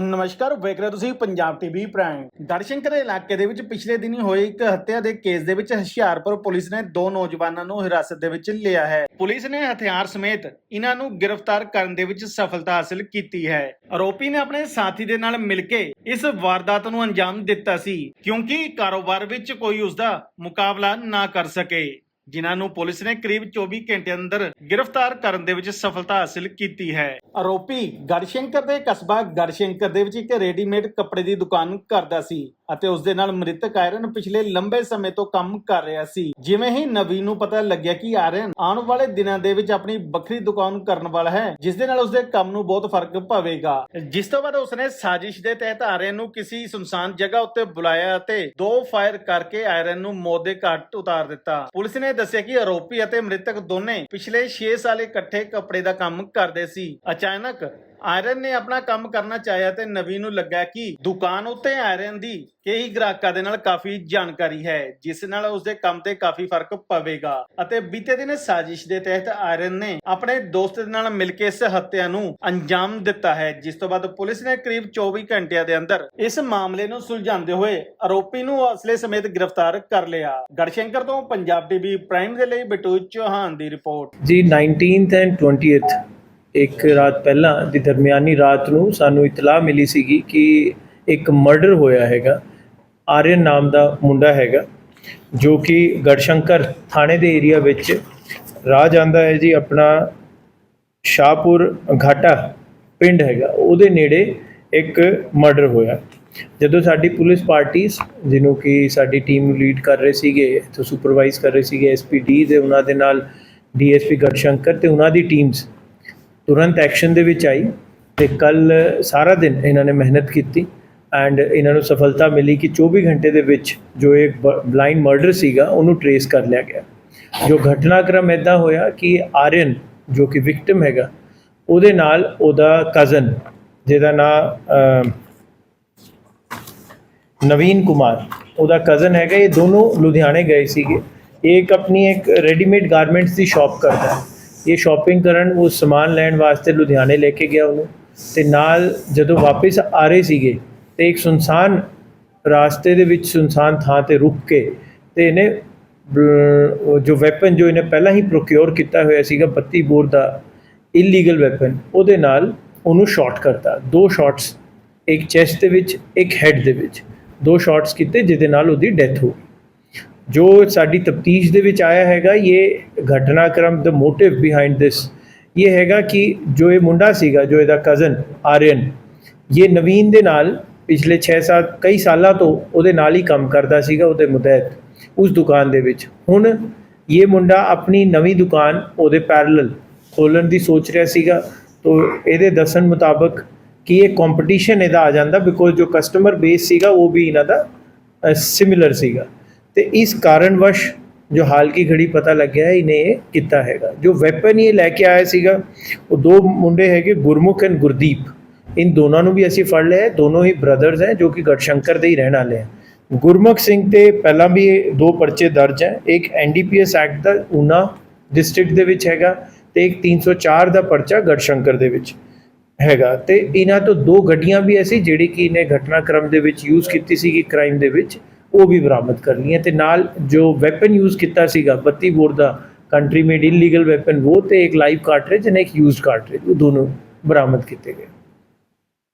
ਨਮਸਕਾਰ, ਵੇਖ ਰਹੇ ਤੁਸੀਂ ਪੰਜਾਬ ਟੀਵੀ ਪ੍ਰਾਈਮ ਦਰਸ਼ੰਕਰ ਇਲਾਕੇ ਦੇ ਵਿੱਚ ਪਿਛਲੇ ਦਿਨੀ ਹੋਏ ਇੱਕ ਹੱਤਿਆ ਦੇ ਕੇਸ ਦੇ ਵਿੱਚ ਹੁਸ਼ਿਆਰਪੁਰ ਪੁਲਿਸ ਨੇ ਦੋ ਨੌਜਵਾਨਾਂ ਨੂੰ ਹਿਰਾਸਤ ਦੇ ਵਿੱਚ ਲਿਆ ਹੈ। ਪੁਲਿਸ ਨੇ ਹਥਿਆਰ ਸਮੇਤ ਇਹਨਾਂ ਨੂੰ ਗ੍ਰਿਫਤਾਰ ਕਰਨ ਦੇ ਵਿੱਚ ਸਫਲਤਾ ਹਾਸਲ ਕੀਤੀ ਹੈ। ਆਰੋਪੀ ਨੇ ਆਪਣੇ ਸਾਥੀ ਦੇ ਨਾਲ ਮਿਲ ਕੇ ਇਸ ਵਾਰਦਾਤ ਨੂੰ ਅੰਜਾਮ ਦਿੱਤਾ ਸੀ, ਕਿਉਂਕਿ ਕਾਰੋਬਾਰ ਵਿੱਚ ਕੋਈ ਉਸਦਾ ਮੁਕਾਬਲਾ ਨਾ ਕਰ ਸਕੇ। ਜਿਨ੍ਹਾਂ ਨੂੰ ਪੁਲਿਸ ਨੇ ਕਰੀਬ 24 ਘੰਟੇ ਅੰਦਰ ਗ੍ਰਿਫਤਾਰ ਕਰਨ ਦੇ ਵਿੱਚ ਸਫਲਤਾ ਹਾਸਲ ਕੀਤੀ ਹੈ। ਆਰੋਪੀ ਗੜਸ਼ੰਕਰ ਦੇ ਕਸਬਾ ਗੜਸ਼ੰਕਰ ਦੇ ਵਿੱਚ ਇੱਕ ਰੈਡੀਮੇਡ ਕੱਪੜੇ ਦੀ ਦੁਕਾਨ ਕਰਦਾ ਸੀ। ਅਤੇ ਉਸ ਦੇ ਨਾਲ ਮ੍ਰਿਤਕ ਆਇਰਨ ਪਿਛਲੇ ਲੰਬੇ ਸਮੇਂ ਤੋਂ ਕੰਮ ਕਰ ਰਿਹਾ ਸੀ। ਜਿਵੇਂ ਹੀ ਨਵੀਨ ਨੂੰ ਪਤਾ ਲੱਗਿਆ ਕਿ ਆਇਰਨ ਆਉਣ ਵਾਲੇ ਦਿਨਾਂ ਦੇ ਵਿੱਚ ਆਪਣੀ ਵੱਖਰੀ ਦੁਕਾਨ ਕਰਨ ਵਾਲਾ ਹੈ, ਜਿਸ ਦੇ ਨਾਲ ਉਸਦੇ ਕੰਮ ਨੂੰ ਬਹੁਤ ਫ਼ਰਕ ਪਵੇਗਾ। ਜਿਸ ਤੋਂ ਬਾਅਦ ਉਸਨੇ ਸਾਜ਼ਿਸ਼ ਦੇ ਤਹਿਤ ਆਇਰਨ ਨੂੰ ਕਿਸੇ ਸੁਨਸਾਨ ਜਗ੍ਹਾ ਉੱਤੇ ਬੁਲਾਇਆ ਅਤੇ ਦੋ ਫਾਇਰ ਕਰਕੇ ਆਇਰਨ ਨੂੰ ਮੌਤ ਦੇ ਘਾਟ ਉਤਾਰ ਦਿੱਤਾ। ਪੁਲਿਸ ਨੇ ਦੱਸਿਆ ਕਿ ਆਰੋਪੀ ਅਤੇ ਮ੍ਰਿਤਕ ਦੋਨੇ ਪਿਛਲੇ 6 ਸਾਲ ਇਕੱਠੇ ਕੱਪੜੇ ਦਾ ਕੰਮ ਕਰਦੇ ਸੀ। ਅਚਾਨਕ ਆਇਰਨ ਨੇ ਆਪਣਾ ਕੰਮ ਕਰਨਾ ਚਾਹਿਆ ਤੇ ਨਵੀਨ ਨੂੰ ਲੱਗਾ ਕਿ ਦੁਕਾਨ ਉੱਤੇ ਆਇਰਨ ਦੀ ਕਈ ਗ੍ਰਾਹਕਾਂ ਦੇ ਨਾਲ ਕਾਫੀ ਜਾਣਕਾਰੀ ਹੈ, ਜਿਸ ਨਾਲ ਉਸਦੇ ਕੰਮ ਤੇ ਕਾਫੀ ਫ਼ਰਕ ਪਵੇਗਾ। ਅਤੇ ਬੀਤੇ ਦਿਨ ਸਾਜ਼ਿਸ਼ ਦੇ ਤਹਿਤ ਆਇਰਨ ਨੇ ਆਪਣੇ ਦੋਸਤ ਦੇ ਨਾਲ ਮਿਲ ਕੇ ਇਸ ਹੱਤਿਆ ਨੂੰ ਅੰਜਾਮ ਦਿੱਤਾ ਹੈ, ਜਿਸ ਤੋਂ ਬਾਅਦ ਪੁਲਿਸ ਨੇ ਕਰੀਬ 24 ਘੰਟਿਆਂ ਦੇ ਅੰਦਰ ਇਸ ਮਾਮਲੇ ਨੂੰ ਸੁਲਝਾਉਂਦੇ ਹੋਏ ਆਰੋਪੀ ਨੂੰ ਅਸਲੇ ਸਮੇਤ ਗ੍ਰਿਫਤਾਰ ਕਰ ਲਿਆ। ਗੜਸ਼ੰਕਰ ਤੋਂ ਪੰਜਾਬ ਟੀਵੀ ਪ੍ਰਾਈਮ ਦੇ ਲਈ ਬਿਟੂ ਚੌਹਾਨ ਦੀ ਰਿਪੋਰਟ। ਜੀ 19th ਐਂਡ 20th ਇੱਕ ਰਾਤ ਪਹਿਲਾਂ ਦੀ ਦਰਮਿਆਨੀ ਰਾਤ ਨੂੰ ਸਾਨੂੰ ਇਤਲਾਹ ਮਿਲੀ ਸੀਗੀ ਕਿ ਇੱਕ ਮਰਡਰ ਹੋਇਆ ਹੈਗਾ। ਆਰਿਅਨ ਨਾਮ ਦਾ ਮੁੰਡਾ ਹੈਗਾ, ਜੋ ਕਿ ਗੜਸ਼ੰਕਰ ਥਾਣੇ ਦੇ ਏਰੀਆ ਵਿੱਚ ਰਾਹ ਜਾਂਦਾ ਹੈ ਜੀ, ਆਪਣਾ ਸ਼ਾਹਪੁਰ ਘਾਟਾ ਪਿੰਡ ਹੈਗਾ। ਉਹਦੇ ਨੇੜੇ ਇੱਕ ਮਰਡਰ ਹੋਇਆ। ਜਦੋਂ ਸਾਡੀ ਪੁਲਿਸ ਪਾਰਟੀਆਂ ਜਿਹਨੂੰ ਕਿ ਸਾਡੀ ਟੀਮ ਨੂੰ ਲੀਡ ਕਰ ਰਹੇ ਸੀਗੇ, ਇੱਥੋਂ ਸੁਪਰਵਾਈਜ਼ ਕਰ ਰਹੇ ਸੀਗੇ ਐਸਪੀਡੀ ਦੇ, ਉਹਨਾਂ ਦੇ ਨਾਲ ਡੀਐਸਪੀ ਗੜਸ਼ੰਕਰ ਤੇ ਉਹਨਾਂ ਦੀ ਟੀਮਸ ਤੁਰੰਤ ਐਕਸ਼ਨ ਦੇ ਵਿੱਚ ਆਈ ਤੇ ਕੱਲ ਸਾਰਾ ਦਿਨ ਇਹਨਾਂ ਨੇ ਮਿਹਨਤ ਕੀਤੀ ਐਂਡ ਇਹਨਾਂ ਨੂੰ ਸਫਲਤਾ ਮਿਲੀ ਕਿ 24 ਘੰਟੇ ਦੇ ਵਿੱਚ ਜੋ ਇੱਕ ਬਲਾਈਂਡ ਮਰਡਰ ਸੀਗਾ, ਉਹਨੂੰ ਟਰੇਸ ਕਰ ਲਿਆ ਗਿਆ। ਜੋ ਘਟਨਾਕ੍ਰਮ ਇਦਾਂ ਹੋਇਆ ਕਿ ਆਰਨ ਜੋ ਕਿ ਵਿਕਟਮ ਹੈਗਾ, ਉਹਦੇ ਨਾਲ ਉਹਦਾ ਕਜ਼ਨ ਜਿਹਦਾ ਨਾਮ ਨਵੀਨ ਕੁਮਾਰ, ਉਹਦਾ ਕਜ਼ਨ ਹੈਗਾ, ਇਹ ਦੋਨੋਂ ਲੁਧਿਆਣੇ ਗਏ ਸੀਗੇ। ਇਹ ਇੱਕ ਆਪਣੀ ਇੱਕ ਰੈਡੀਮੇਡ ਗਾਰਮੈਂਟਸ ਦੀ ਸ਼ਾਪ ਕਰਦਾ ਹੈ। ਇਹ ਸ਼ਾਪਿੰਗ ਕਰਨ ਉਹ ਸਮਾਨ ਲੈਣ ਵਾਸਤੇ ਲੁਧਿਆਣੇ ਲੈ ਕੇ ਗਿਆ ਉਹਨੂੰ ਤੇ ਨਾਲ ਜਦੋਂ ਵਾਪਸ ਆ ਰਹੇ ਸੀਗੇ ਤੇ ਇੱਕ ਸੁਨਸਾਨ ਰਾਸਤੇ ਦੇ ਵਿੱਚ ਸੁਨਸਾਨ ਥਾਂ ਤੇ ਰੁਕ ਕੇ ਤੇ ਇਹਨੇ ਜੋ ਵੈਪਨ ਜੋ ਇਹਨੇ ਪਹਿਲਾਂ ਹੀ ਪ੍ਰੋਕਿਉਰ ਕੀਤਾ ਹੋਇਆ ਸੀਗਾ 32 ਬੋਰ ਦਾ ਇਲੀਗਲ ਵੈਪਨ ਉਹਦੇ ਨਾਲ ਉਹਨੂੰ ਸ਼ਾਟ ਕਰਤਾ। ਦੋ ਸ਼ਾਟਸ ਇੱਕ ਚੈਸਟ ਦੇ ਵਿੱਚ, ਇੱਕ ਹੈਡ ਦੇ ਵਿੱਚ। ਦੋ ਸ਼ਾਟਸ ਕੀਤੇ, ਜਿਹਦੇ ਨਾਲ ਉਹਦੀ ਡੈਥ ਹੋ ਗਈ। ਜੋ ਸਾਡੀ ਤਫਤੀਸ਼ ਦੇ ਵਿੱਚ ਆਇਆ ਹੈਗਾ, ਇਹ ਘਟਨਾਕ੍ਰਮ ਦਾ ਮੋਟਿਵ ਬਿਹਾਈਂਡ ਦਿਸ ਇਹ ਹੈਗਾ ਕਿ ਜੋ ਇਹ ਮੁੰਡਾ ਸੀਗਾ, ਜੋ ਇਹਦਾ ਕਜ਼ਨ ਆਰੀਅਨ, ਇਹ ਨਵੀਨ ਦੇ ਨਾਲ ਪਿਛਲੇ 6-7 ਕਈ ਸਾਲਾਂ ਤੋਂ ਉਹਦੇ ਨਾਲ ਹੀ ਕੰਮ ਕਰਦਾ ਸੀਗਾ, ਉਹਦੇ ਮੁਤਹਿਤ ਉਸ ਦੁਕਾਨ ਦੇ ਵਿੱਚ। ਹੁਣ ਇਹ ਮੁੰਡਾ ਆਪਣੀ ਨਵੀਂ ਦੁਕਾਨ ਉਹਦੇ ਪੈਰਲਲ ਖੋਲਣ ਦੀ ਸੋਚ ਰਿਹਾ ਸੀਗਾ। ਤੋ ਇਹਦੇ ਦੱਸਣ ਮੁਤਾਬਕ ਕਿ ਇਹ ਕੰਪੀਟੀਸ਼ਨ ਇਹਦਾ ਆ ਜਾਂਦਾ ਬਿਕੋਜ਼ ਜੋ ਕਸਟਮਰ ਬੇਸ ਸੀਗਾ, ਉਹ ਵੀ ਇਹਨਾਂ ਦਾ ਸਿਮਿਲਰ ਸੀਗਾ। ਤੇ ਇਸ ਕਾਰਨਵਸ਼ ਜੋ ਹਾਲ ਕੀ ਘੜੀ ਪਤਾ ਲੱਗਿਆ ਇਹਨੇ ਇਹ ਕੀਤਾ ਹੈਗਾ। ਜੋ ਵੈਪਨ ਇਹ ਲੈ ਕੇ ਆਇਆ ਸੀਗਾ, ਉਹ ਦੋ ਮੁੰਡੇ ਹੈਗੇ, ਗੁਰਮੁਖ ਐਂਡ ਗੁਰਦੀਪ। ਇਨ ਦੋਨਾਂ ਨੂੰ ਵੀ ਅਸੀਂ ਫੜ ਲਿਆ ਦੋਨੋਂ ਹੀ ਬ੍ਰਦਰਸ ਹੈ, ਜੋ ਕਿ ਗੜਸ਼ੰਕਰ ਦੇ ਹੀ ਰਹਿਣ ਵਾਲੇ ਹੈ। ਗੁਰਮੁਖ ਸਿੰਘ ਤੇ ਪਹਿਲਾਂ ਵੀ ਇਹ ਦੋ ਪਰਚੇ ਦਰਜ ਹੈ। ਇੱਕ ਐਨਡੀਪੀਐਸ ਐਕਟ ਦਾ ਊਨਾ ਡਿਸਟ੍ਰਿਕਟ ਦੇ ਵਿੱਚ ਹੈਗਾ ਤੇ ਇੱਕ 304 ਦਾ ਪਰਚਾ ਗੜਸ਼ੰਕਰ ਦੇ ਵਿੱਚ ਹੈਗਾ। ਤੇ ਇਹਨਾਂ ਤੋਂ ਦੋ ਗੱਡੀਆਂ ਵੀ ਐਸੀ, ਜਿਹੜੀ ਕਿ ਇਹਨੇ ਘਟਨਾਕ੍ਰਮ ਦੇ ਵਿੱਚ ਯੂਜ਼ ਕੀਤੀ ਸੀਗੀ ਕ੍ਰਾਈਮ ਦੇ ਵਿੱਚ। ਉਹ ਵੀ ਬਰਾਮਦ ਕਰਨੀ ਹੈ ਤੇ ਨਾਲ ਜੋ ਵੈਪਨ ਯੂਜ਼ ਕੀਤਾ ਸੀਗਾ 32 ਬੋਰ ਦਾ ਕੰਟਰੀ ਮੇਡ ਇਲੀਗਲ ਵੈਪਨ ਉਹ ਤੇ ਇੱਕ ਲਾਈਵ ਕਾਰਟ੍ਰਿਜ ਐਂਡ ਇੱਕ ਯੂਜ਼ਡ ਕਾਰਟ੍ਰਿਜ ਉਹ ਦੋਨੋਂ ਬਰਾਮਦ ਕੀਤੇ ਗਏ।